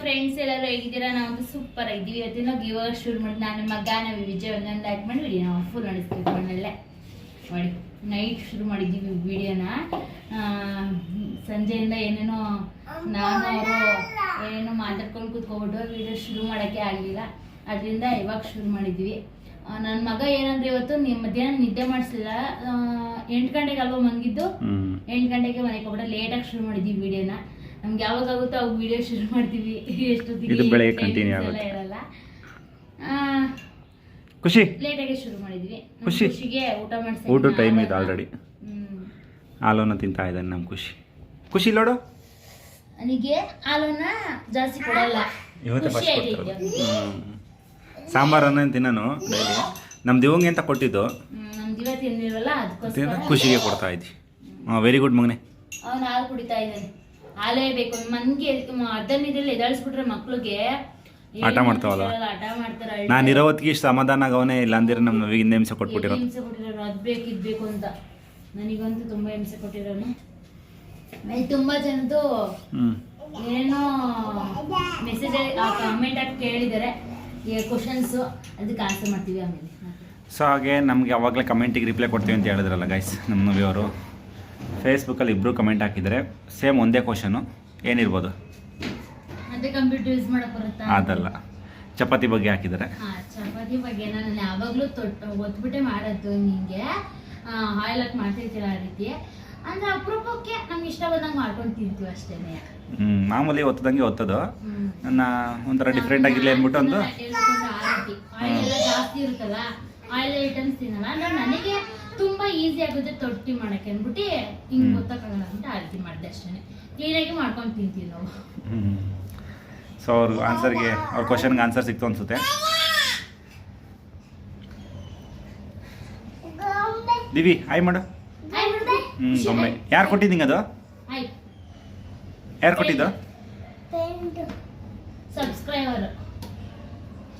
Friends ಎಲ್ಲರೂ ಹೇಗಿದ್ದೀರಾ? ನಾವಂತೂ ಸೂಪರ್ ಆಗಿದ್ದೀವಿ. ಇವತ್ತಿನ ಗಿವ ಶುರು ಮಾಡಿ ನಾನು ಮಗ ನಮ್ಮ ವಿಜಯ್ ಒಂದೊಂದು ಲೈಕ್ ಮಾಡಿ ವಿಡಿಯೋ ನಾವು ಫುಲ್ ನಡೆಸ್ತೀವಿ ಮನೆಯಲ್ಲೇ ಮಾಡಿ ನೈಟ್ ಶುರು ಮಾಡಿದ್ದೀವಿ ವಿಡಿಯೋನ ಸಂಜೆಯಿಂದ ಏನೇನೋ ನಾನು ಅವರು ಏನೇನೋ ಮಾತಾಡ್ಕೊಂಡು ಕೂತ್ಕೊಬಿಟ್ಟು ವಿಡಿಯೋ ಶುರು ಮಾಡೋಕ್ಕೆ ಆಗಲಿಲ್ಲ. ಅದರಿಂದ ಇವಾಗ ಶುರು ಮಾಡಿದ್ವಿ ನನ್ನ ಮಗ ಏನಂದ್ರೆ ಇವತ್ತು ನಿಮ್ಮ ಮಧ್ಯಾಹ್ನ ನಿದ್ದೆ ಮಾಡಿಸಿಲ್ಲ. ಎಂಟು ಗಂಟೆಗೆ ಅಲ್ವಾ ಮಲಗಿದ್ದು ಹ್ಮ್. ಎಂಟು ಗಂಟೆಗೆ ಮನೆಗೆ ಹೋಗ್ಬಿಟ್ಟು ಲೇಟಾಗಿ ಶುರು ಮಾಡಿದ್ವಿ ವಿಡಿಯೋನ ನಮ್ಗೆ ಯಾವಾಗ ಆಗುತ್ತೋ ಅವಾಗ ವಿಡಿಯೋ ಶುರು ಮಾಡ್ತೀವಿ. ಎಷ್ಟೊತ್ತಿಗೆ ಆಗುತ್ತೆ. ಇರಲ್ಲ. ಖುಷಿ. ಲೇಟಾಗಿ ಶುರು ಮಾಡಿದ್ವಿ. ಖುಷಿ. ಖುಷಿಗೆ ಊಟ ಮಾಡಿಸಿ ಊಟ ಟೈಮ್ ಇದೆ ಆಲ್ರೆಡಿ ಹಾಲೋನ ಹಾಲನ್ನು ತಿಂತಾ ಇದ್ದಾನೆ ನಮ್ಮ ಖುಷಿ. ಖುಷಿ ನೋಡು. ನನಗೆ ಹಾಲನ್ನ ಜಾಸ್ತಿ ಕೊಡಲ್ಲ. ಇವತ್ತು ಫಸ್ಟ್ ಕೊಡ್ತಾರೆ ಸಾಂಬಾರನ್ನ ತಿನ್ನನು? ಡೈಲಿ. ನಮ್ಮ ದಿವಂಗೆ ಅಂತ ಕೊಟ್ಟಿದ್ದು? ಖುಷಿಗೆ ಕೊಡ್ತಾ ಇದ್ವಿ ವೆರಿ ಗುಡ್ ಮಗನೇ. ಅವನು ಹಾಲು ಕುಡಿತಾ ಇದ್ದಾನೆ. ಹಾಲೇ ಬೇಕು. ಮನ್ಗೆ ಅರ್ಧ ನೀರಲ್ಲಿ ಎದಾಳಿಸ್ಬಿಟ್ರೆ ಮಕ್ಳಿಗೆ ಆಟ ಮಾಡ್ತಾವಲ್ಲ? ಆಟ ಮಾಡ್ತಾರೆ. ನಾನು ಇರೋವತ್ತಿಗೆ ಇಷ್ಟು ಸಮಾಧಾನ ಆಗವನೇ ಇಲ್ಲ ಅಂದಿರ ನಮ್ಮ ಹಿಂದೆ ಹಿಂಸೆ ಕೊಟ್ಬಿಟ್ಟಿರೋ ಎಲ್ಲಿ ಹಿಂಸೆ ಕೊಟ್ಟಿರೋರು? ಅದ್ ಬೇಕು ಇದ್ ಬೇಕು ಅಂತ. ನನಗಂತೂ ತುಂಬಾ ಹಿಂಸೆ ಕೊಟ್ಟಿರೋನು. ಆಮೇಲೆ ತುಂಬಾ ಜನದ್ದು ಏನೋ ಮೆಸೇಜ್ ಕಮೆಂಟ್ ಆಗಿ ಕೇಳಿದ್ದಾರೆ. ಕ್ವಶನ್ಸ್ ಅದಕ್ಕೆ ಆನ್ಸರ್ ಮಾಡ್ತೀವಿ ಆಮೇಲೆ. ಸೊ ಹಾಗೆ ನಮಗೆ ಅವಾಗಲೇ ಕಮೆಂಟಿಗೆ ರಿಪ್ಲೈ ಕೊಡ್ತೀವಿ ಅಂತ ಹೇಳಿದ್ರಲ್ಲ ಗೈಸ್ ನಮ್ಮ ನವಿಯವರು. ಫೇಸ್ಬುಕ್ಕಲ್ಲಿ ಇಬ್ಬರು ಕಮೆಂಟ್ ಹಾಕಿದರೆ ಸೇಮ್ ಒಂದೇ ಕ್ವಶನು ಏನಿರ್ಬೋದು? ಅದಲ್ಲ. ಚಪಾತಿ ಬಗ್ಗೆ ಹಾಕಿದರೆ ಹಾ ಚಪಾತಿ ಬಗ್ಗೆ ನಾನು ಯಾವಾಗಲೂ ತೊಟ್ಟು ಒತ್ಬಿಟ್ಟೆ ಮಾಡೋದು ನಿಮಗೆ ಆಯಿಲ್ ಹಾಕಿ ಮಾಡ್ತಿರ್ತೀರ ಆ ರೀತಿ. ಅಂದ್ರೆ ಅಪರೂಪಕ್ಕೆ ನಮ್ಗೆ ಇಷ್ಟ ಬಂದಂಗೆ ಮಾಡ್ಕೊಂಡು ತಿಂತೀವಿ ಅಷ್ಟೇ ಹ್ಞೂ ಮಾಮೂಲಿ ಒತ್ತದಂಗೆ ಒತ್ತದು. ಹ್ಮ್. ನನ್ನ ಒಂಥರ ಡಿಫ್ರೆಂಟ್ ಆಗಿರಲಿ ಅಂದ್ಬಿಟ್ಟು ಒಂದು ಜಾಸ್ತಿ ಇರುತ್ತಲ್ಲ ಆಯಿಲ್ ಐಟಮ್ಸ್ ತಿನ್ನಲ್ಲ. ಅಂದ್ರೆ ನನಗೆ ತುಂಬಾ ಈಸಿ ಆಗುತ್ತೆ ತೊಟ್ಟಿ ಮಾಡಕ್ಕೆ ಅಂದ್ಬಿಟ್ಟು ಹಿಂಗ್ ಗೊತ್ತಾಗಲ್ಲ ಅಂತ ಅರ್ಜಿ ಮಾಡಿದೆ ಅಷ್ಟೇ ಕ್ಲೀನಾಗಿ ಮಾಡ್ಕೊಂಡು ತಿಂತೀವಿ ನಾವು. ಸೊ ಅವ್ರ ಆನ್ಸರ್ಗೆ ಅವ್ರ ಕ್ವಶನ್ಗೆ ಆನ್ಸರ್ ಸಿಕ್ತು ಅನ್ಸುತ್ತೆ. ದಿವಿ ಹಾಯ್ ಮಾಡು. ಹ್ಞೂ ಗೊಂಬೆ ಯಾರು ಕೊಟ್ಟಿದ್ದೀನಿ ಅದು? ಯಾರು ಕೊಟ್ಟಿದ್ದು? ಸಬ್ಸ್ಕ್ರೈಬರ್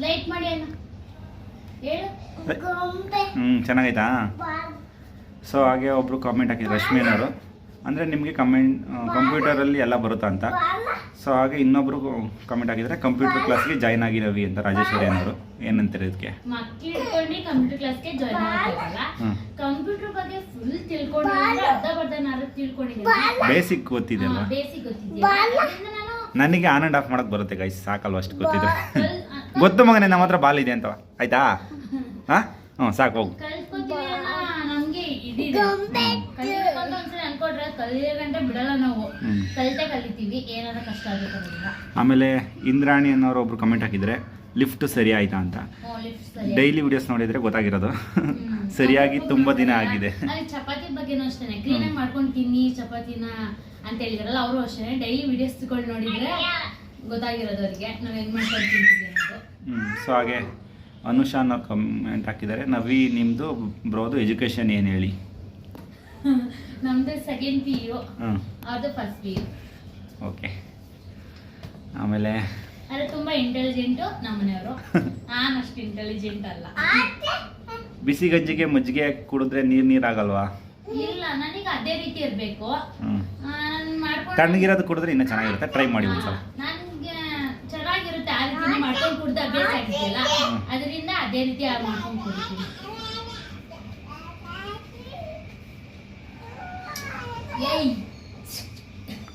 ಲೈಕ್ ಮಾಡಿ ಅಣ್ಣ. ಹ್ಞೂ ಚೆನ್ನಾಗೈತಾ? ಸೊ ಹಾಗೆ ಒಬ್ಬರು ಕಾಮೆಂಟ್ ಹಾಕಿದ್ರು ರಶ್ಮಿನವರು. ಅಂದರೆ ನಿಮಗೆ ಕಮೆಂಟ್ ಕಂಪ್ಯೂಟರಲ್ಲಿ ಎಲ್ಲ ಬರುತ್ತಾ ಅಂತ? ಸೊ ಹಾಗೆ ಇನ್ನೊಬ್ಬರು ಕಮೆಂಟ್ ಹಾಕಿದರೆ ಕಂಪ್ಯೂಟರ್ ಕ್ಲಾಸ್ಗೆ ಜಾಯ್ನ್ ಆಗಿ ರವಿ ಅಂತ ರಾಜೇಶ್ವರಿ ಅನ್ನೋರು. ಏನಂತಾರೆ ಇದಕ್ಕೆ? ಮಕ್ಕಳು ಹಿಡ್ಕೊಂಡು ಕಂಪ್ಯೂಟರ್ ಕ್ಲಾಸ್ಗೆ ಜಾಯ್ನ್ ಆಗ್ತಾರಲ್ಲ ಹ್ಞೂ ಕಂಪ್ಯೂಟರ್ ಬಗ್ಗೆ ಫುಲ್ ತಿಳ್ಕೊಂಡಿದ್ರೆ ಅರ್ಧ ಬರ್ಧ ನಾರು ತಿಳ್ಕೊಂಡಿದ್ದೀನಿ ಬೇಸಿಕ್ ಗೊತ್ತಿದೆ. ಅಲ್ವಾ ನನಗೆ ಆನ್ ಆ್ಯಂಡ್ ಆಫ್ ಮಾಡೋಕ್ಕೆ ಬರುತ್ತೆ ಗೈಸ್ ಸಾಕಲ್ವ ಅಷ್ಟು ಗೊತ್ತಿದ್ರೆ ಕಲ್- ಗೊತ್ತು ಮಗನೇ ನಮ್ಮ ಹತ್ರ ಬಾಲ್ ಇದೆ ಅಂತ ಆಯ್ತಾ? ಹಾ? ಹ್ಞೂ ಸಾಕು ಹೋಗು. ಕಲ್ತ್ಕೊತೀವಿ ಇದಿದೆ. ಕಲಿಬೇಕು ಅಂತ ಒಂದ್ಸಲ ಗಂಟೆ ಬಿಡಲ್ಲ ನಾವು. ಕಲಿತೆ ಕಲಿತೀವಿ ಏನಾರ ಕಷ್ಟ ಆಗುತ್ತೆ ಅದರಿಂದ. ಆಮೇಲೆ ಇಂದ್ರಾಣಿ ಅನ್ನೋರು ಒಬ್ರು ಕಮೆಂಟ್ ಹಾಕಿದ್ರೆ ಲಿಫ್ಟ್ ಸರಿ ಆಯ್ತಾ ಅಂತ. ಡೈಲಿ ವಿಡಿಯೋಸ್ ನೋಡಿದ್ರೆ ಗೊತ್ತಾಗಿರೋದು. ಸರಿಯಾಗಿ ತುಂಬಾ ದಿನ ಆಗಿದೆ. ಚಪಾತಿ ಬಗ್ಗೆನೂ ಮಾಡ್ಕೊಂಡು ತಿನ್ನಿ ಚಪಾತಿನ ಅಂತ ಹೇಳಿದಾರಲ್ಲ ಅವರು ಅಷ್ಟೇ ಡೈಲಿ ವಿಡಿಯೋಸ್ ತಗೊಂಡು ನೋಡಿದ್ರೆ ಗೊತ್ತಾಗಿರೋದು ಅವರಿಗೆ. ನಾವು ಹೆಂಗ್ ಮಾಡ್ಕೊಂಡು ಅನ್ನೋದು ಸೊ ಹಾಗೆ ಅನುಷಾ ಅನ್ನೋ ಕಮೆಂಟ್ ಹಾಕಿದ್ದಾರೆ. ನವಿ ನಿಮ್ಮದು ಬ್ರೋದು ಎಜುಕೇಷನ್ ಏನು ಹೇಳಿ? ನಮ್ದು ಸೆಕೆಂಡ್ ಪಿ ಯು ಹ್ಞೂ ಅದು ಫಸ್ಟ್ ಪಿ ಯು ಓಕೆ ಆಮೇಲೆ ಆದ್ರೆ ತುಂಬಾ ಇಂಟೆಲಿಜೆಂಟು ನಮ್ಮನೆಯವರು. ನಾನು ಅಷ್ಟು ಇಂಟೆಲಿಜೆಂಟ್ ಅಲ್ಲ. ಬಿಸಿ ಗಂಜಿಗೆ ಮಜ್ಜಿಗೆ ಕುಡಿದ್ರೆ ನೀರ್ ನೀರಾಗಲ್ವಾ? ಇಲ್ಲ ನನಗೆ ಅದೇ ರೀತಿ ಇರ್ಬೇಕು. ಹ್ಞೂ ನಾನು ಮಾಡ್ಕೊಂಡು ತಣ್ಣಗಿರೋದು ಕುಡಿದ್ರೆ ಇನ್ನೂ ಚೆನ್ನಾಗಿರುತ್ತೆ. ಟ್ರೈ ಮಾಡಿ ಒಂದ್ಸಲ. ಆಗಿದೆಯಲ್ಲ ಅದರಿಂದ ಅದೇ ರೀತಿ ಆ ಮಾಡ್ಕೊಂಡು ಕೊಡ್ತೀನಿ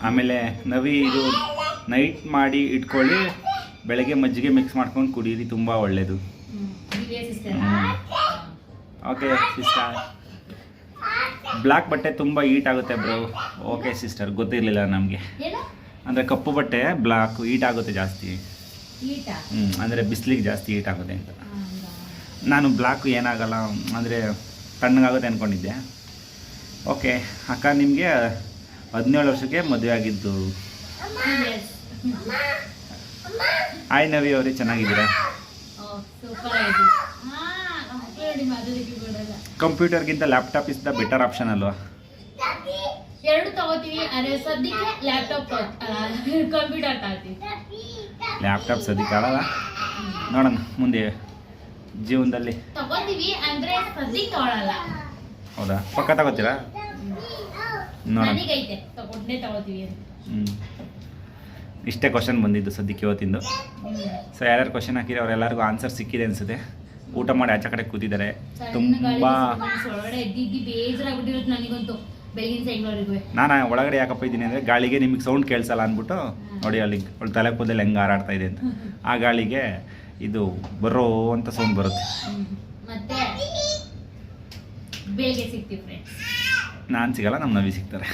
ಆಮೇಲೆ ನವಿ ಇದು ನೈಟ್ ಮಾಡಿ ಇಟ್ಕೊಳ್ಳಿ ಬೆಳಗ್ಗೆ ಮಜ್ಜಿಗೆ ಮಿಕ್ಸ್ ಮಾಡ್ಕೊಂಡು ಕುಡೀರಿ ತುಂಬ ಒಳ್ಳೆಯದು. ದಿವ್ಯ ಓಕೆ ಸಿಸ್ಟರ್ ಬ್ಲ್ಯಾಕ್ ಬಟ್ಟೆ ತುಂಬ ಈಟ್ ಆಗುತ್ತೆ ಬ್ರೋ ಓಕೆ ಸಿಸ್ಟರ್ ಗೊತ್ತಿರಲಿಲ್ಲ ನಮಗೆ. ಅಂದರೆ ಕಪ್ಪು ಬಟ್ಟೆ ಬ್ಲ್ಯಾಕ್ ಈಟ್ ಆಗುತ್ತೆ ಜಾಸ್ತಿ. ಹ್ಞೂ ಅಂದರೆ ಬಿಸಿಲಿಗೆ ಜಾಸ್ತಿ ಹೀಟ್ ಆಗುತ್ತೆ ಅಂತ. ನಾನು ಬ್ಲಾಕ್ ಏನಾಗಲ್ಲ ಅಂದರೆ ತಣ್ಣಗಾಗುತ್ತೆ ಅಂದ್ಕೊಂಡಿದ್ದೆ ಓಕೆ ಅಕ್ಕ ನಿಮಗೆ ಹದಿನೇಳು ವರ್ಷಕ್ಕೆ ಮದುವೆ ಆಗಿದ್ದು. ಆಯ್ ನವಿ ಅವರೇ ಚೆನ್ನಾಗಿದ್ದೀರಾ. ಕಂಪ್ಯೂಟರ್ಗಿಂತ laptop is the better option ಅಲ್ವಾ? ಎರಡು ತಗೋತೀವಿ ಅದೇ ಸದ್ಯಕ್ಕೆ ಲ್ಯಾಪ್ಟಾಪ್ ಕಂಪ್ಯೂಟರ್ ತಗೋತೀವಿ. ಲ್ಯಾಪ್ಟಾಪ್ ಸದ್ಯಕ್ಕೆ ಆಗಲ್ಲ ನೋಡೋಣ ಮುಂದೆ ಜೀವನದಲ್ಲಿ. ಹೌದಾ? ಪಕ್ಕ ತಗೋತೀರಾ? ನೋಡೋಣ. ಹ್ಞೂ ಇಷ್ಟೇ ಕ್ವಶನ್ ಬಂದಿದ್ದು ಸದ್ಯಕ್ಕೆ ಇವತ್ತಿಂದು. ಸೊ ಯಾರ್ಯಾರು ಕ್ವಶನ್ ಹಾಕಿದ್ರೆ ಅವರೆಲ್ಲರಿಗೂ ಆನ್ಸರ್ ಸಿಕ್ಕಿದೆ ಅನಿಸುತ್ತೆ. ಊಟ ಮಾಡಿ ಆಚೆ ಕಡೆ ಕೂತಿದ್ದಾರೆ. ತುಂಬ ಬಿಸಿ ನಾನು ಒಳಗಡೆ ಯಾಕಪ್ಪ ಇದ್ದೀನಿ ಅಂದರೆ ಗಾಳಿಗೆ ನಿಮಗೆ ಸೌಂಡ್ ಕೇಳಿಸಲ್ಲ ಅಂದ್ಬಿಟ್ಟು ನೋಡಿ ಅಲ್ಲಿ ಅವಳು ತಲೆ ಕೂದಲು ಹೆಂಗೆ ಹಾರಾಡ್ತಾ ಇದೆ ಅಂತ. ಆ ಗಾಳಿಗೆ ಇದು ಬರೋ ಅಂತ ಸೌಂಡ್ ಬರುತ್ತೆ. ನಾನು ಸಿಗಲ್ಲ ನಮ್ಮ ನವಿ ಸಿಗ್ತಾರೆ.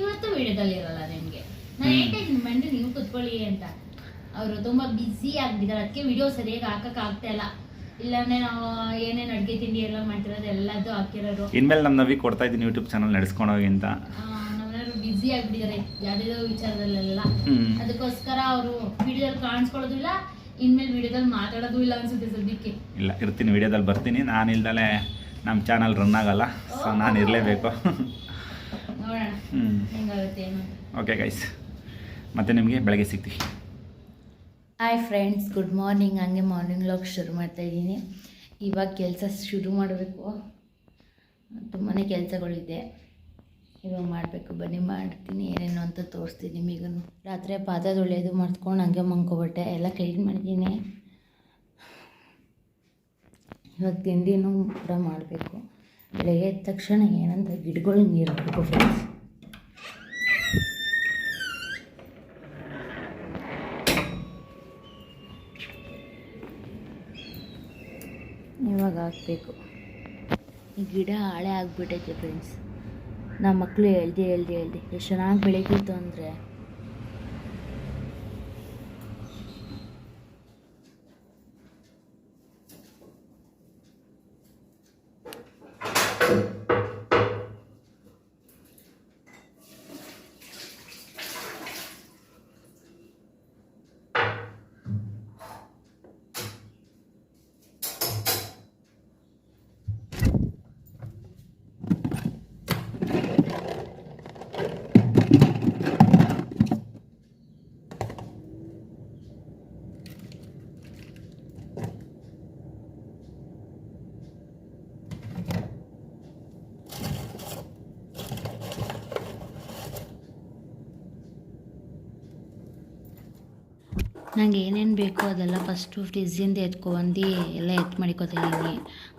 ಇವತ್ತು ವಿಡಿಯೋದಲ್ಲಿ ಇರಲ್ಲ ನಿಮಗೆ. ನಾನು ಹೇಳ್ತೀನಿ ನೀವು ಕುತ್ಕೊಳ್ಳಿ ಅಂತ. ಅವರು ತುಂಬಾ ಬ್ಯುಸಿ ಆಗ್ಬಿಟ್ಟಿದ್ದಾರೆ. ಅದಕ್ಕೆ ವಿಡಿಯೋ ಸರಿಯಾಗಿ ಹಾಕಕ್ ಆಗ್ತಾ ಇಲ್ಲ. ಇಲ್ಲಾಂದ್ರೆ ನಾವು ಏನೇನು ಅಡ್ಗೆ ತಿಂಡಿ ಎಲ್ಲ ಮಾಡ್ತಿರೋದು ಎಲ್ಲದೂ ಹಾಕಿರೋರು ಇನ್ಮೇಲೆ ನಮ್ಮ ನವಿ ಕೊಡ್ತಾ ಇದ್ದೀನಿ ಯೂಟ್ಯೂಬ್ ಚಾನಲ್ ನಡೆಸ್ಕೊಂಡೋಗಿ ಅಂತ. ನಮ್ಮನೆಯವರು ಬ್ಯುಸಿ ಆಗ್ಬಿಟ್ಟಿದ್ದಾರೆ ಯಾವುದೇ ವಿಚಾರದಲ್ಲೆಲ್ಲ. ಹ್ಞೂ ಅದಕ್ಕೋಸ್ಕರ ಅವರು ವಿಡಿಯೋದಲ್ಲಿ ಕಾಣಿಸ್ಕೊಳ್ಳೋದು ಇಲ್ಲ ಇನ್ಮೇಲೆ ವಿಡಿಯೋದಲ್ಲಿ ಮಾತಾಡೋದು ಇಲ್ಲ ಅನ್ಸುತ್ತೆ ಸದ್ಯಕ್ಕೆ. ಇಲ್ಲ ಇರ್ತೀನಿ ವಿಡಿಯೋದಲ್ಲಿ ಬರ್ತೀನಿ. ನಾನು ಇಲ್ದಲೆ ನಮ್ಮ ಚಾನಲ್ ರನ್ ಆಗಲ್ಲ ಸೊ ನಾನು ಇರಲೇಬೇಕು. ನೋಡೋಣ ಹ್ಞೂ ಹೆಂಗಾಗುತ್ತೆ ಏನು ಓಕೆ ಗೈಸ್ ಮತ್ತೆ ನಿಮಗೆ ಬೆಳಗ್ಗೆ ಸಿಗ್ತೀವಿ ಹಾಯ್ ಫ್ರೆಂಡ್ಸ್ ಗುಡ್ ಮಾರ್ನಿಂಗ್ ಹಂಗೆ ಮಾರ್ನಿಂಗ್ ಲಾಗ್ ಶುರು ಮಾಡ್ತಾ ಇದ್ದೀನಿ. ಇವಾಗ ಕೆಲಸ ಶುರು ಮಾಡಬೇಕು. ತುಂಬಾ ಕೆಲಸಗಳಿದೆ. ಇವಾಗ ಮಾಡಬೇಕು. ಬನ್ನಿ, ಮಾಡ್ತೀನಿ. ಏನೇನು ಅಂತ ತೋರಿಸ್ತೀನಿ ನಿಮಗೂ ರಾತ್ರಿ ಪಾತ್ರೆ ತೊಳೆಯೋದು ಮಾಡ್ಕೊಂಡು ಹಂಗೆ ಮಂಕೋಬಿಟ್ಟೆ ಎಲ್ಲ ಕ್ಲೀನ್ ಮಾಡಿದ್ದೀನಿ. ಇವಾಗ ತಿಂಡಿನೂ ಕೂಡ ಮಾಡಬೇಕು. ಬೆಳಗ್ಗೆ ಎದ್ದ ತಕ್ಷಣ ಏನಂತ ಗಿಡಗಳಿಗೆ ನೀರು ಹಾಕಬೇಕು ಫ್ರೆಂಡ್ಸ್ ಹಾಕಬೇಕು ಈ ಗಿಡ ಹಾಳೆ ಆಗಿಬಿಟ್ಟೈತೆ ಫ್ರೆಂಡ್ಸ್ ನಮ್ಮ ಮಕ್ಕಳು ಹೇಳ್ದೆ ಹೇಳ್ದೆ ಹೇಳ್ದೆ ಎಷ್ಟು ಚೆನ್ನಾಗಿ ಬೆಳೀತಿತ್ತು ಅಂದರೆ ನಂಗೆ ಏನೇನು ಬೇಕೋ ಅದೆಲ್ಲ ಫಸ್ಟು ಫ್ರಿಜ್ಜಿಂದ ಎತ್ಕೊಬಂದು ಎಲ್ಲ ಎತ್ತು ಮಾಡಿಕೊತಿದ್ದೀನಿ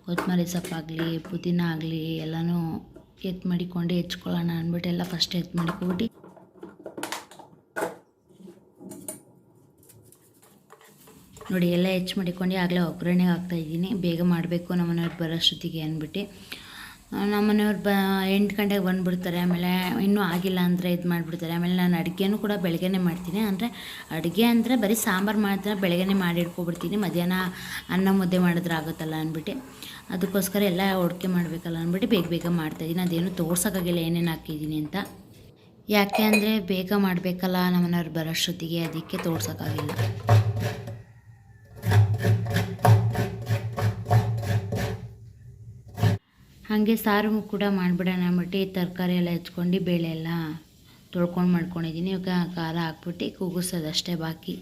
ಕೊತ್ತಂಬರಿ ಸೊಪ್ಪಾಗಲಿ, ಪುದೀನ ಆಗಲಿ, ಎಲ್ಲನೂ ಎತ್ತು ಮಾಡಿಕೊಂಡು ಹೆಚ್ಕೊಳ್ಳೋಣ ಅಂದ್ಬಿಟ್ಟು ಎಲ್ಲ ಫಸ್ಟ್ ಎತ್ತು ಮಾಡಿಕೊಬಿಟ್ಟು ನೋಡಿ ಎಲ್ಲ ಹೆಚ್ಚು ಮಾಡಿಕೊಂಡು ಆಗಲೇ ಒಗ್ಗರಣೆಗೆ ಹಾಕ್ತಾಯಿದ್ದೀನಿ ಬೇಗ ಮಾಡಬೇಕು ನಮ್ಮನೆಯವ್ರು ಬರೋಷ್ಟೊತ್ತಿಗೆ ಅಂದ್ಬಿಟ್ಟು. ನಮ್ಮನೆಯವ್ರು ಬ, ಎಂಟು ಗಂಟೆಗೆ ಬಂದುಬಿಡ್ತಾರೆ. ಆಮೇಲೆ ಇನ್ನೂ ಆಗಿಲ್ಲ ಅಂದರೆ ಇದು ಮಾಡಿಬಿಡ್ತಾರೆ. ಆಮೇಲೆ ನಾನು ಅಡುಗೆನೂ ಕೂಡ ಬೆಳಗ್ಗೆನೇ ಮಾಡ್ತೀನಿ. ಅಂದರೆ ಅಡುಗೆ ಅಂದರೆ ಬರೀ ಸಾಂಬಾರು ಮಾಡಿದ್ರೆ ಬೆಳಗ್ಗೆನೇ ಮಾಡಿ ಇಟ್ಕೊಬಿಡ್ತೀನಿ ಮಧ್ಯಾಹ್ನ ಅನ್ನ ಮುದ್ದೆ ಮಾಡಿದ್ರೆ ಆಗುತ್ತಲ್ಲ ಅಂದ್ಬಿಟ್ಟು. ಅದಕ್ಕೋಸ್ಕರ ಎಲ್ಲ ಒಡಕೆ ಮಾಡಬೇಕಲ್ಲ ಅಂದ್ಬಿಟ್ಟು ಬೇಗ ಬೇಗ ಮಾಡ್ತಾಯಿದ್ದೀನಿ ಅದೇನು ತೋರ್ಸೋಕ್ಕಾಗಿಲ್ಲ ಏನೇನು ಹಾಕಿದ್ದೀನಿ ಅಂತ. ಯಾಕೆ ಅಂದರೆ ಬೇಗ ಮಾಡಬೇಕಲ್ಲ ನಮ್ಮನೆಯವ್ರು ಬರೋಷ್ಟೊತ್ತಿಗೆ ಅದಕ್ಕೆ ತೋರ್ಸೋಕ್ಕಾಗಿಲ್ಲ ಹಾಗೆ ಸಾರು ಕೂಡ ಮಾಡಿಬಿಡೋಣ ಅಂದ್ಬಿಟ್ಟು ತರಕಾರಿ ಎಲ್ಲ ಹೆಚ್ಕೊಂಡು ಬೇಳೆ ಎಲ್ಲ ತೊಳ್ಕೊಂಡು ಮಾಡ್ಕೊಂಡಿದ್ದೀನಿ. ಇವಾಗ ಖಾರ ಹಾಕ್ಬಿಟ್ಟು ಕೂಗಿಸೋದಷ್ಟೇ ಬಾಕಿ.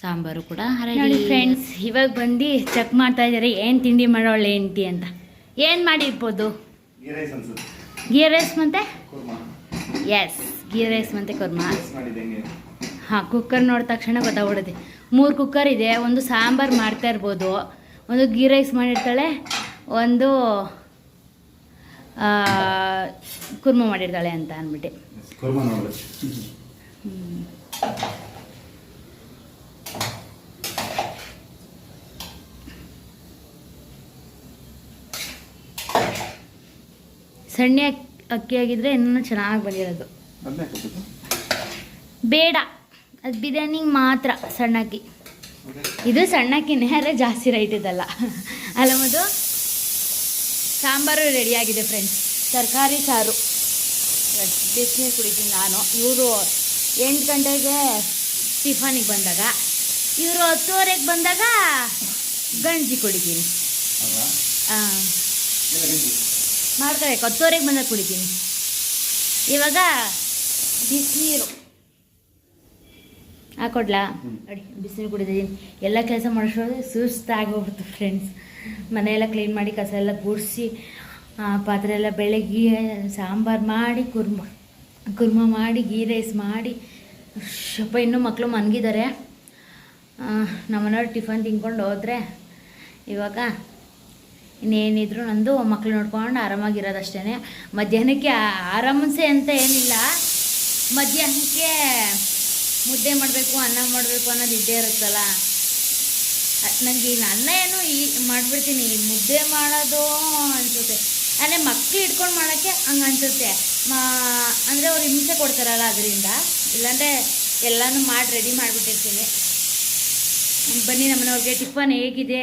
ಸಾಂಬಾರು ಕೂಡ ನೋಡಿ ಫ್ರೆಂಡ್ಸ್ ಇವಾಗ ಬಂದು ಚೆಕ್ ಮಾಡ್ತಾ ಇದ್ದಾರೆ ಏನು ತಿಂಡಿ ಮಾಡೋಳೆ ಹೆಂಡತಿ ಅಂತ. ಏನು ಮಾಡಿರ್ಬೋದು? ಗೀ ರೈಸ್ ಮತ್ತೆ? ಎಸ್ ಗೀ ರೈಸ್ ಮತ್ತೆ ಕುರ್ಮಾ. ಹಾಂ ಕುಕ್ಕರ್ ನೋಡಿದ ತಕ್ಷಣ ಗೊತ್ತಾಗ್ಬಿಡುತ್ತೆ. ಮೂರು ಕುಕ್ಕರ್ ಇದೆ ಒಂದು ಸಾಂಬಾರು ಮಾಡ್ತಾ ಇರ್ಬೋದು. ಒಂದು ಗೀ ರೈಸ್ ಮಾಡಿರ್ತಾಳೆ ಒಂದು ಕುರ್ಮ ಮಾಡಿರ್ತಾಳೆ ಅಂತ ಅಂದ್ಬಿಟ್ಟು ಸಣ್ಣ ಅಕ್- ಅಕ್ಕಿ ಆಗಿದ್ರೆ ಇನ್ನೂ ಚೆನ್ನಾಗಿ ಬಂದಿರೋದು. ಬೇಡ. ಅದು ಬಿರಿಯಾನಿಗೆ ಮಾತ್ರ ಸಣ್ಣ ಅಕ್ಕಿ ಇದು ಸಣ್ಣ ಅಕ್ಕಿನೇ ಆದರೆ ಜಾಸ್ತಿ ರೈಟ್ ಇದಲ್ಲ. ಅಲ್ಲ ಮದು ಸಾಂಬಾರು ರೆಡಿಯಾಗಿದೆ ಫ್ರೆಂಡ್ಸ್ ತರಕಾರಿ ಸಾರು. ಬಿಸಿನೀರು ಕುಡಿತೀನಿ ನಾನು. ಇವರು ಎಂಟು ಗಂಟೆಗೆ ಟಿಫನಿಗೆ ಬಂದಾಗ ಇವರು ಹತ್ತುವರೆಗೆ ಬಂದಾಗ ಗಂಜಿ ಕುಡಿತೀನಿ. ಹಾಂ ಮಾಡ್ಕೋಬೇಕು ಹತ್ತುವರೆಗೆ ಬಂದಾಗ ಕುಡಿತೀನಿ. ಇವಾಗ ಬಿಸಿನೀರು. ಹಾಕೊಡ್ಲಾ? ಅಡಿ ಬಿಸಿನೀರು ಕುಡಿದಿದ್ದೀನಿ. ಎಲ್ಲ ಕೆಲಸ ಮಾಡಿಸೋದು ಸುಸ್ತಾಗೋಗ್ಬಿಡ್ತು ಫ್ರೆಂಡ್ಸ್ ಮನೆಯೆಲ್ಲ ಕ್ಲೀನ್ ಮಾಡಿ ಕಸ ಎಲ್ಲ ಗುಡಿಸಿ ಪಾತ್ರೆ ಎಲ್ಲ ಬೆಳಗ್ಗೆ ಸಾಂಬಾರು ಮಾಡಿ, ಕುರ್ಮ ಕುರ್ಮ ಮಾಡಿ ಗೀ ರೈಸ್ ಮಾಡಿ. ಶಪ್ಪ ಇನ್ನೂ ಮಕ್ಕಳು ಮನಗಿದ್ದಾರೆ ನಮ್ಮನೆಯವ್ರು ಟಿಫನ್ ತಿನ್ಕೊಂಡು ಹೋದರೆ ಇವಾಗ ಇನ್ನೇನಿದ್ರು ನಂದು ಮಕ್ಕಳು ನೋಡ್ಕೊಂಡು ಆರಾಮಾಗಿರೋದಷ್ಟೇ ಮಧ್ಯಾಹ್ನಕ್ಕೆ ಆರಾಮಸೆ ಅಂತ ಏನಿಲ್ಲ. ಮಧ್ಯಾಹ್ನಕ್ಕೆ ಮುದ್ದೆ ಮಾಡಬೇಕು, ಅನ್ನ ಮಾಡಬೇಕು ಅನ್ನೋದು ಇದ್ದೇ ಇರುತ್ತಲ್ಲ. ನನಗೆ ಈಗ ಅನ್ನ ಏನು ಈ ಮಾಡಿಬಿಡ್ತೀನಿ ಮುದ್ದೆ ಮಾಡೋದು ಅನಿಸುತ್ತೆ. ಅಂದರೆ ಮಕ್ಳು ಇಟ್ಕೊಂಡು ಮಾಡೋಕ್ಕೆ ಹಂಗೆ ಅನಿಸುತ್ತೆ. ಮಾ ಅಂದರೆ ಅವ್ರು ಹಿಂಸೆ ಕೊಡ್ತಾರಲ್ಲ ಅದರಿಂದ. ಇಲ್ಲಾಂದರೆ ಎಲ್ಲನೂ ಮಾಡಿ ರೆಡಿ ಮಾಡಿಬಿಟ್ಟಿರ್ತೀನಿ ಬನ್ನಿ ನಮ್ಮನವ್ರಿಗೆ ಟಿಫನ್ ಹೇಗಿದೆ?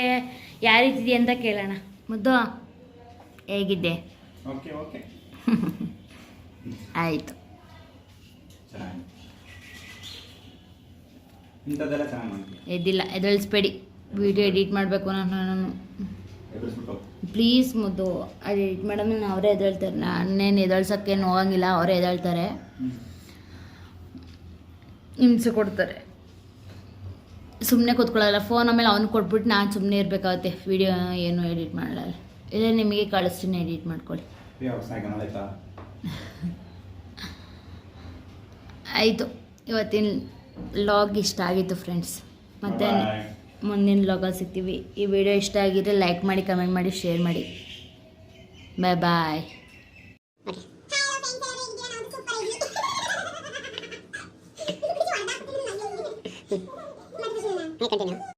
ರೀತಿದೆ ಅಂತ ಕೇಳೋಣ. ಮುದ್ದು ಹೇಗಿದೆ? ಆಯಿತು. ಎದ್ದಿಲ್ಲ ಎದಳಿಸ್ಬೇಡಿ ವಿಡಿಯೋ ಎಡಿಟ್ ಮಾಡಬೇಕು ನಾನು ನಾನು. ಪ್ಲೀಸ್ ಮುದ್ದು ಅದು ಎಡಿಟ್ ಮಾಡೋದು ಅವರೇ ಎದ್ದೇಳ್ತಾರೆ. ನಾನೇನು ಎದಳ್ಸೋಕ್ಕೇನು ಹೋಗಂಗಿಲ್ಲ ಅವರೇ ಎದ್ದೇಳ್ತಾರೆ. ಹಿಂಸೆ ಕೊಡ್ತಾರೆ. ಸುಮ್ಮನೆ ಕೂತ್ಕೊಳ್ಳಲ್ಲ ಫೋನ್ ಆಮೇಲೆ ಅವ್ನು ಕೊಟ್ಬಿಟ್ಟು ನಾನು ಸುಮ್ಮನೆ ಇರಬೇಕಾಗುತ್ತೆ. ವಿಡಿಯೋ ಏನು ಎಡಿಟ್ ಮಾಡಲ್ಲ. ಇಲ್ಲ ನಿಮಗೆ ಕಳಿಸ್ತೀನಿ ಎಡಿಟ್ ಮಾಡ್ಕೊಳ್ಳಿ. ಆಯಿತು? ಇವತ್ತಿನ ಲಾಗ್ ಇಷ್ಟ ಆಗಿತ್ತು ಫ್ರೆಂಡ್ಸ್. ಮತ್ತೆ ಮುಂದಿನ ಲಾಗಲ್ಲಿ ಸಿಗ್ತೀವಿ. ಈ ವಿಡಿಯೋ ಇಷ್ಟ ಆಗಿದ್ರೆ ಲೈಕ್ ಮಾಡಿ ಕಮೆಂಟ್ ಮಾಡಿ ಶೇರ್ ಮಾಡಿ. ಬಾಯ್ ಬಾಯ್.